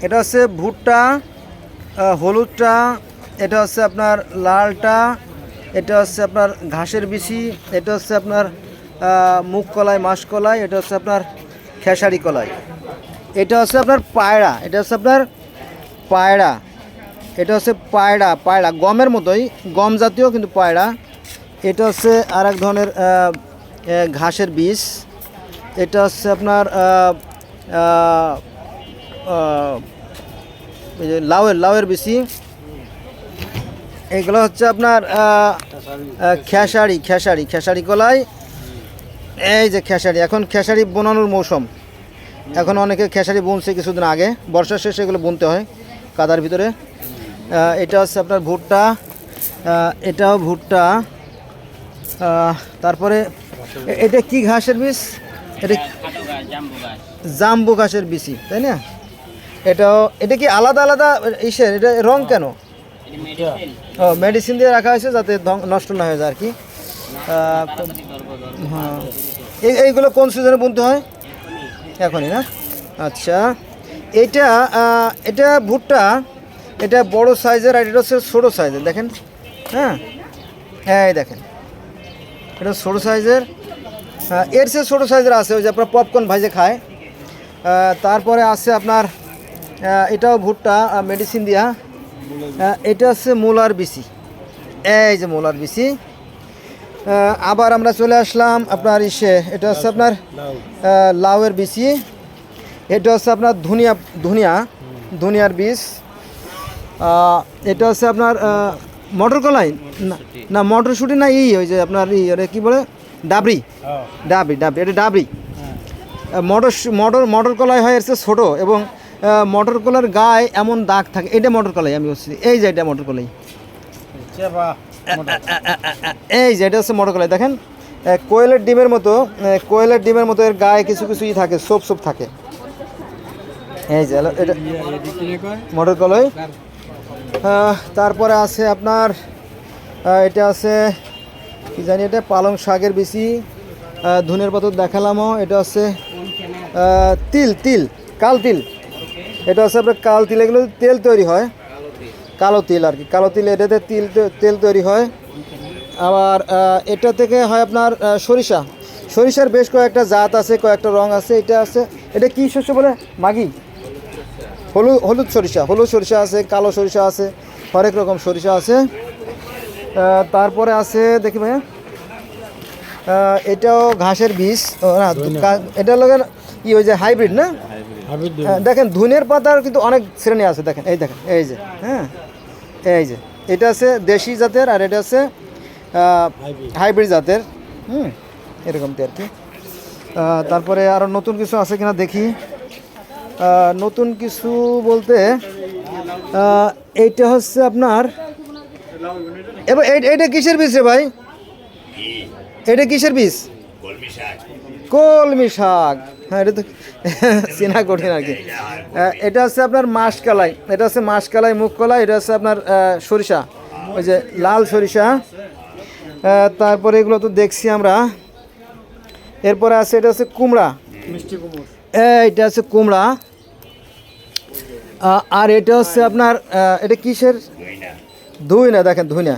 এটা হচ্ছে ভুট্টা হলুদটা এটা হচ্ছে আপনার লালটা এটা হচ্ছে আপনার ঘাসের বিচি এটা হচ্ছে আপনার মুগ কলাই মাস কলাই এটা হচ্ছে আপনার খেসারি কলাই এটা হচ্ছে আপনার পায়রা এটা হচ্ছে আপনার পায়রা এটা হচ্ছে পায়রা পায়রা গমের মতোই গম জাতীয় কিন্তু পায়রা এটা হচ্ছে আর এক ধরনের ঘাসের বীজ এটা হচ্ছে আপনার লাউয়ের লাউয়ের বেশি। এগুলো হচ্ছে আপনার খেসারি খেসারি খেসারি কলাই। এই যে খেসারি এখন খেসারি বোনানোর মৌসুম। এখন অনেকে খেসারি বুনছে কিছুদিন আগে। বর্ষার শেষে এগুলো বুনতে হয় কাদার ভিতরে। এটা হচ্ছে আপনার ভুট্টা। এটাও ভুট্টা। তারপরে এটা কি ঘাসের বীজ? এটা জাম্বু জাম্বু ঘাসের বিচি তাই না? এটাও এটা কি আলাদা আলাদা ইসের? এটা রং কেন? মেডিসিন ও মেডিসিন দিয়ে রাখা হয়েছে যাতে নষ্ট না হয়ে যায় আর কি। হ্যাঁ এই এইগুলো কোন সিজনে বুনতে হয়? এখনই। না? আচ্ছা। এটা এটা ভুট্টা এটা বড় সাইজের আর এটা হচ্ছে ছোটো সাইজের দেখেন। হ্যাঁ? হ্যাঁ এই দেখেন। এটা ছোটো সাইজের এর সে ছোটো সাইজের আছে ওই যে আপনার পপকর্ন ভাজে খায়। তারপরে আছে আপনার এটাও ভুট্টা মেডিসিন দিয়া। এটা হচ্ছে মূলার বিচি। এই যে মূলার বিসি আবার আমরা চলে আসলাম আপনার ইসে এটা হচ্ছে আপনার লাউয়ের বিচি। এটা হচ্ছে আপনার ধনিয়া ধনিয়া ধনিয়ার বীজ। আহ, এটা হচ্ছে আপনার মটর কলাই না মটরশুঁটি না ই ওই যে আপনার ই ওটা কী বলে? ডাবরি। ডাবরি ডাবরি এটা ডাবরি। আহ, মটর মটর মটর কলাই হয় এসে ছোটো এবং মটর কলার গায়ে এমন দাগ থাকে। এটা মটর কলাই আমি বলছি। এই যে এটা মটর কলাই এই যে এটা হচ্ছে মটর কলাই দেখেন কোয়েলের ডিমের মতো কোয়েলের ডিমের মতো এর গায়ে কিছু কিছু ই থাকে সোপ সোপ থাকে। এই যে এটা মটর কলাই তারপরে আছে আপনার এটা আছে কি জানি এটা পালং শাকের বেশি ধনের পাতা দেখালামও এটা হচ্ছে তিল তিল কাল তিল। এটা হচ্ছে আপনার কাল তিল এগুলো তেল তৈরি হয় কালো তিল আর কি কালো তিল এটাতে তিল তেল তৈরি হয়। আবার এটা থেকে হয় আপনার সরিষা। সরিষার বেশ কয়েকটা জাত আছে কয়েকটা রং আছে এটা আছে এটা কি শস্য বলে? মাগি? হলুদ হলুদ সরিষা হলুদ সরিষা আছে কালো সরিষা আছে হরেক রকম সরিষা আছে। তারপরে আছে দেখি ভাইয়া। এটাও ঘাসের বীজ এটা লোক কি ওই যে হাইব্রিড না? হ্যাঁ, দেখেন ধুনের পাতার কিন্তু অনেক শ্রেণি আছে দেখেন এই দেখেন এই যে হ্যাঁ এই যে এটা আছে দেশি জাতের আর এটা আছে হাইব্রিড জাতের হুম এরকম আর কি। তারপরে আরও নতুন কিছু আছে কিনা দেখি। নতুন কিছু বলতে এইটা হচ্ছে আপনার এবার এই- এইটা কিসের বীজ রে ভাই? এটা কিসের বীজ? কলমি শাক। হ্যাঁ এটা তো চেনা কঠিন আর কি। এটা হচ্ছে আপনার মাসকালাই এটা হচ্ছে মাসকালাই মুখ কলাই এটা হচ্ছে আপনার সরিষা। ওই যে লাল সরিষা। তারপরে এগুলো তো দেখছি আমরা। এরপরে আছে এটা হচ্ছে কুমড়া। এটা হচ্ছে কুমড়া। আর এটা হচ্ছে আপনার এটা কিসের? ধুই না দেখেন ধুই না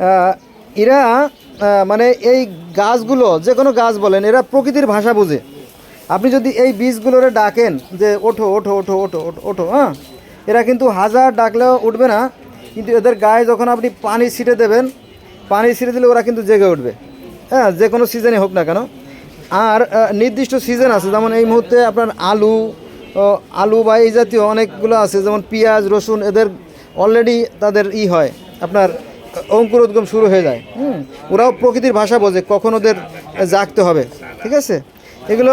হ্যাঁ এরা মানে এই গাছগুলো, যে কোনো গাছ বলেন, এরা প্রকৃতির ভাষা বোঝে। আপনি যদি এই বীজগুলোরে ডাকেন, যে ওঠো ওঠো ওঠো ওঠো ওঠো ওঠো হ্যাঁ? এরা কিন্তু হাজার ডাকলেও উঠবে না, কিন্তু এদের গায়ে যখন আপনি পানি ছিটে দেবেন, পানি ছিটে দিলে ওরা কিন্তু জেগে উঠবে। হ্যাঁ যে কোনো সিজনে হোক না কেন। আর নির্দিষ্ট সিজন আছে, যেমন এই মুহূর্তে আপনার আলু আলু বা এই জাতীয় অনেকগুলো আছে, যেমন পেঁয়াজ, রসুন, এদের অলরেডি তাদের ই হয়, আপনার অঙ্কুরোদ্গম শুরু হয়ে যায়। হুম। ওরাও প্রকৃতির ভাষা বোঝে কখন ওদের জাগতে হবে। ঠিক আছে? এগুলো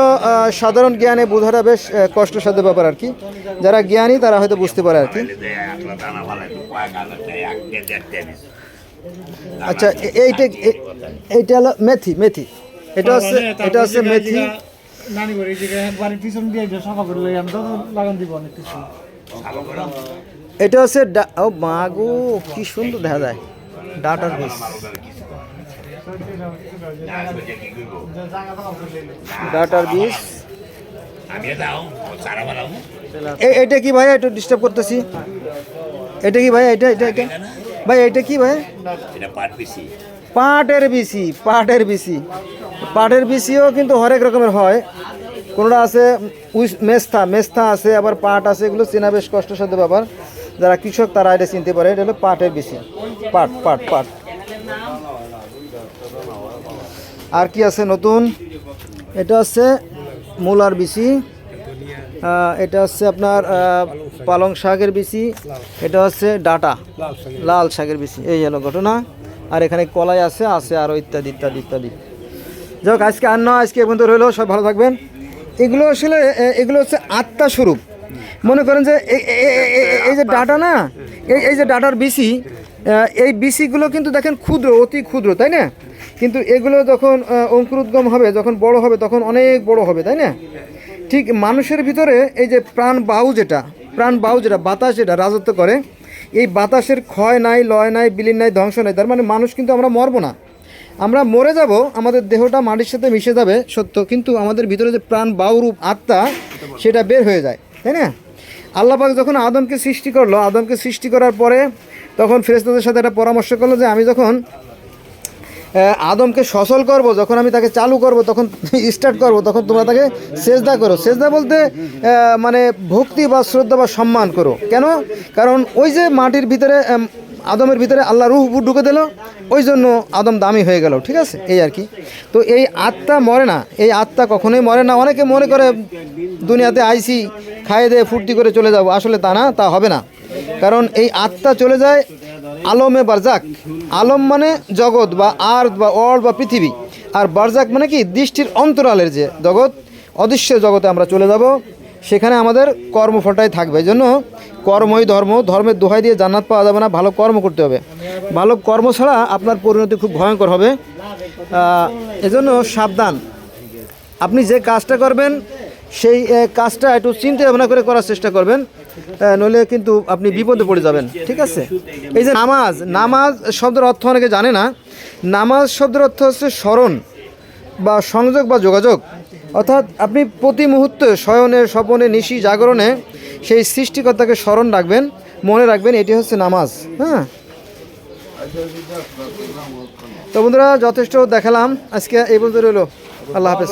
সাধারণ জ্ঞানে বোঝাটা বেশ কষ্টসাধ্য ব্যাপার আর কি। যারা জ্ঞানী তারা হয়তো বুঝতে পারে আর কি। আচ্ছা এইটা এইটা হলো মেথি মেথি। এটা হচ্ছে এটা হচ্ছে মেথি। এটা হচ্ছে ডা- ও মাগো কি সুন্দর দেখা যায়। ডাটার বীজ ডাটার বীজ এটা কি ভাই? একটু ডিস্টার্ব করতেছি। এটা কি ভাই? এটা এটা এটা ভাই, এটা কি ভাই? পাটের বিসি পাটের বিসি পাটের বিসিও কিন্তু হরেক রকমের হয়। কোনোটা আছে? উইস মেস্তা মেস্তা আছে, আবার পাট আছে, এগুলো চেনা বেশ কষ্টসাধ্য ব্যাপার যারা কৃষক, তারা এটা চিনতে পারে। এটা হলো পাটের বিসি পাট পাট পাট। আর কি আছে নতুন? এটা হচ্ছে মূলার আহ, এটা হচ্ছে আপনার পালং শাকের বিচি। এটা হচ্ছে ডাটা লাল শাকের বিচি। এই হলো ঘটনা। আর এখানে কলাই আছে আছে আরও ইত্যাদি ইত্যাদি ইত্যাদি। যাই হোক আজকে আর নয় আজকে পর্যন্ত রইল। সব ভালো থাকবেন। এগুলো আসলে এগুলো হচ্ছে আত্মা স্বরূপ। মনে করেন যে এই যে ডাটা না এই যে ডাটার বিচি এই বিচিগুলো কিন্তু দেখেন ক্ষুদ্র, অতি ক্ষুদ্র, তাই না? কিন্তু এগুলো যখন অঙ্কুরোদ্গম হবে, যখন বড় হবে, তখন অনেক বড় হবে, তাই না? ঠিক মানুষের ভিতরে এই যে প্রাণ বায়ু যেটা, প্রাণ বায়ু যেটা, বাতাস যেটা রাজত্ব করে, এই বাতাসের ক্ষয় নাই, লয় নাই, বিলীন নাই, ধ্বংস নাই, তার মানে মানুষ কিন্তু আমরা মরবো না। আমরা মরে যাব, আমাদের দেহটা মাটির সাথে মিশে যাবে, সত্য, কিন্তু আমাদের ভিতরে যে প্রাণ বাউরূপ আত্মা, সেটা বের হয়ে যায়, তাই না? আল্লাপাক যখন আদমকে সৃষ্টি করল, আদমকে সৃষ্টি করার পরে তখন ফেরেস্তাদের সাথে একটা পরামর্শ করল যে আমি যখন আদমকে সচল করব, যখন আমি তাকে চালু করব, তখন স্টার্ট করব, তখন তোমরা তাকে সেজদা করো। সেজদা বলতে মানে ভক্তি বা শ্রদ্ধা বা সম্মান করো। কেন? কারণ ওই যে মাটির ভিতরে আদমের ভিতরে আল্লাহ রুহ ঢুকে দিল, ওই জন্য আদম দামি হয়ে গেল, ঠিক আছে? এই আর কি। তো এই আত্মা মরে না, এই আত্মা কখনোই মরে না। অনেকে মনে করে, দুনিয়াতে আইসি খাইয়ে দিয়ে ফুর্তি করে চলে যাব। আসলে তা না, তা হবে না। কারণ এই আত্মা চলে যায় আলমে বারজাক। আলম মানে জগৎ বা আর্থ বা অর্ড বা পৃথিবী। আর বারজাক মানে কি? দৃষ্টির অন্তরালের যে জগৎ, অদৃশ্য জগতে আমরা চলে যাব। সেখানে আমাদের কর্মফলটাই থাকবে। এই জন্য কর্মই ধর্ম, ধর্মের দোহাই দিয়ে জান্নাত পাওয়া যাবে না। ভালো কর্ম করতে হবে। ভালো কর্ম ছাড়া আপনার পরিণতি খুব ভয়ঙ্কর হবে। এজন্য সাবধান। আপনি যে কাজটা করবেন, সেই কাজটা একটু চিন্তা ভাবনা করে করার চেষ্টা করবেন। নইলে কিন্তু আপনি বিপদে পড়ে যাবেন। ঠিক আছে? এই যে নামাজ নামাজ শব্দের অর্থ অনেকে জানে না। নামাজ শব্দের অর্থ হচ্ছে স্মরণ বা সংযোগ বা যোগাযোগ। অর্থাৎ আপনি প্রতি মুহূর্তে শয়নে, স্বপনে, নিশি, জাগরণে সেই সৃষ্টিকর্তাকে স্মরণ রাখবেন, মনে রাখবেন, এটি হচ্ছে নামাজ। হ্যাঁ? তো বন্ধুরা, যথেষ্ট দেখালাম। আজকে এই পর্যন্ত রইল। আল্লাহ হাফেজ।